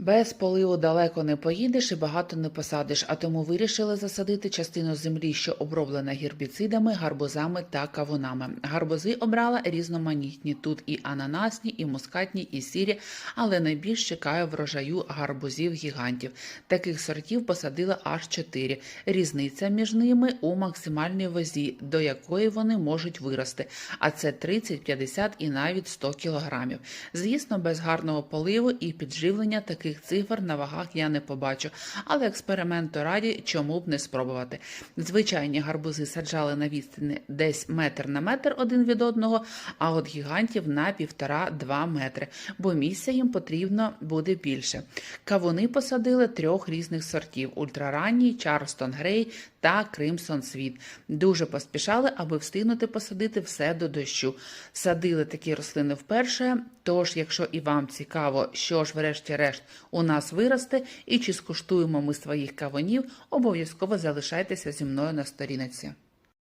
Без поливу далеко не поїдеш і багато не посадиш, а тому вирішили засадити частину землі, що оброблена гербіцидами, гарбузами та кавунами. Гарбузи обрала різноманітні тут і ананасні, і мускатні, і сірі, але найбільш чекаю врожаю гарбузів гігантів. Таких сортів посадила аж чотири. Різниця між ними у максимальній вазі, до якої вони можуть вирости, а це 30, 50 і навіть 100 кілограмів. Звісно, без гарного поливу і підживлення таких цифр на вагах я не побачу, але експерименту раді чому б не спробувати. Звичайні гарбузи саджали на відстані десь метр на метр один від одного, а от гігантів на півтора-два метри, бо місця їм потрібно буде більше. Кавуни посадили трьох різних сортів: ультраранній, Чарлстон Грей та Кримсон Світ. Дуже поспішали, аби встигнути посадити все до дощу. Садили такі рослини вперше. Тож, якщо і вам цікаво, що ж, врешті-решт, у нас виросте, і чи скуштуємо ми своїх кавунів, обов'язково залишайтеся зі мною на сторінці.